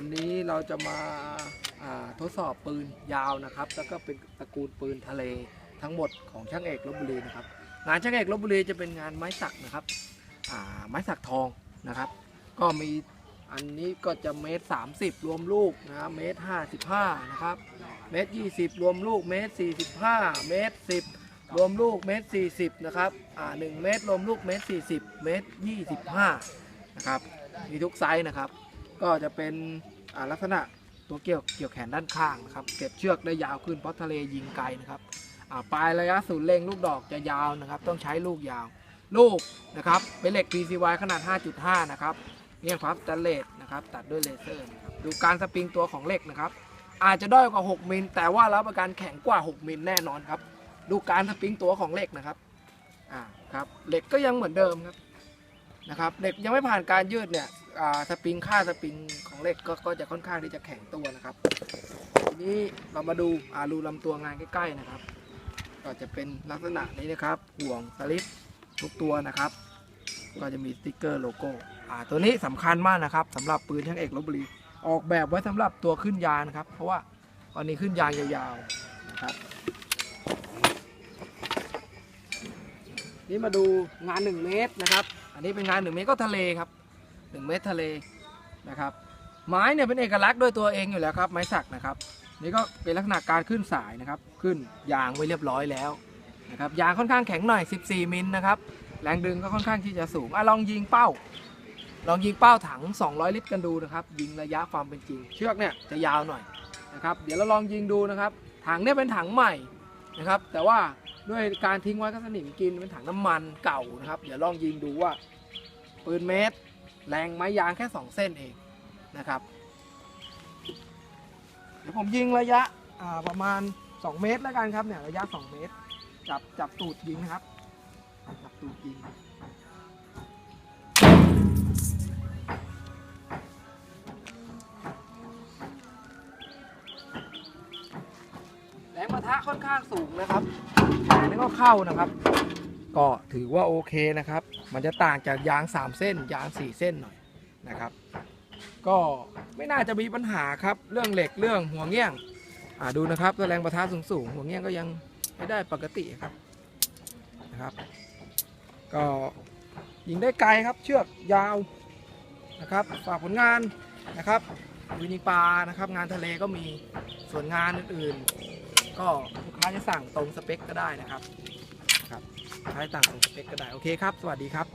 วันนี้เราจะมาาทดสอบปืนยาวนะครับ แล้วก็เป็นตระกูลปืนทะเลทั้งหมดของช่างเอกลบบุรีนะครับ งานช่างเอกลบบุรีจะเป็นงานไม้สักนะครับไม้สักทองนะครับ ก็มีอันนี้ก็จะเมตรสามสิบรวมลูกนะเมตรห้าสิบห้านะครับ เมตรยี่สิบรวมลูกเมตรสี่สิบห้าเมตรสิบรวมลูกเมตรสี่สิบนะครับอ่าหนึ่งเมตรรวมลูกเมตรสี่สิบเมตรยี่สิบห้านะครับ มีทุกไซส์นะครับ ก็จะเป็นลักษณะตัวเกี่ยวเกี่ยวแขนด้านข้างนะครับ เก็บเชือกได้ยาวขึ้นเพราะทะเลยิงไกลนะครับปลายระยะศูนย์เล็งลูกดอกจะยาวนะครับ ต้องใช้ลูกยาว ลูกนะครับเป็นเหล็ก PCY ขนาด 5.5 นะครับเงี่ยงพับสแตนเลสนะครับ ตัดด้วยเลเซอร์นะครับดูการสปริงตัวของเหล็กนะครับ อาจจะด้อยกว่า 6มิลแต่ว่ารับประกันแข็งกว่า 6มิลแน่นอนครับ ดูการสปริงตัวของเหล็กนะครับอ่าครับเหล็กก็ยังเหมือนเดิมครับ นะครับเหล็กยังไม่ผ่านการยืดเนี่ยสปริงค่าสปริงของเหล็กก็ก็จะค่อนข้างที่จะแข็งตัวนะครับ ทีนี้เรามาดูารูลำตัวงานใกล้ๆนะครับ ก็จะเป็นลักษณะนี้นะครับ ห่วงสลิปทุกตัวนะครับ ก็จะมีสติกเกอร์โลโก้ตัวนี้สำคัญมากนะครับสำหรับปืนช่างเอกลบบุรีออกแบบไว้สำหรับตัวขึ้นยานะครับ เพราะว่าตอนนี้ขึ้นยางยาวๆนะครับนี่มาดูงาน 1 เมตรนะครับ อันนี้เป็นงาน1เมตรก็ทะเลครับ1เมตรทะเลนะครับ ไม้เนี่ยเป็นเอกลักษณ์ด้วยตัวเองอยู่แล้วครับ ไม้สักนะครับ นี่ก็เป็นลักษณะการขึ้นสายนะครับ ขึ้นยางไว้เรียบร้อยแล้วนะครับยางค่อนข้างแข็งหน่อย 14 มิลนะครับแรงดึงก็ค่อนข้างที่จะสูงอะลองยิงเป้า ลองยิงเป้าถัง 200 ลิตรกันดูนะครับ ยิงระยะความเป็นจริง เชือกเนี่ยจะยาวหน่อยนะครับ เดี๋ยวเราลองยิงดูนะครับ ถังเนี่ยเป็นถังใหม่นะครับ แต่ว่า ด้วยการทิ้งไว้ก็สนิมกินเป็นถังน้ำมันเก่านะครับ เดี๋ยวลองยิงดูว่า ปืนเมตร แรงไม้ยางแค่ 2 เส้นเองนะครับ เดี๋ยวผมยิงระยะประมาณ 2 เมตรแล้วกันครับเนี่ยระยะ 2 เมตร จับจับตูดยิงนะครับ จับตูดยิง ทะค่อนข้างสูงนะครับแต่นี่ก็เข้านะครับ ก็ถือว่าโอเคนะครับ มันจะต่างจากยาง 3 เส้น ยาง 4 เส้นหน่อยนะครับ ก็ไม่น่าจะมีปัญหาครับเรื่องเหล็กเรื่องหัวเงี้ยงอ่าดูนะครับแรงประทะสูงสูงหัวเงี้ยงก็ยังไม่ได้ปกติครับนะครับ ก็ยิงได้ไกลครับเชือกยาวนะครับฝากผลงานนะครับวินิปานะครับ งานทะเลก็มีส่วนงานอื่นๆ ก็ลูกค้าจะสั่งตรงสเปคก็ได้นะครับครับใช้สั่งตรงสเปคก็ได้โอเคครับ สวัสดีครับ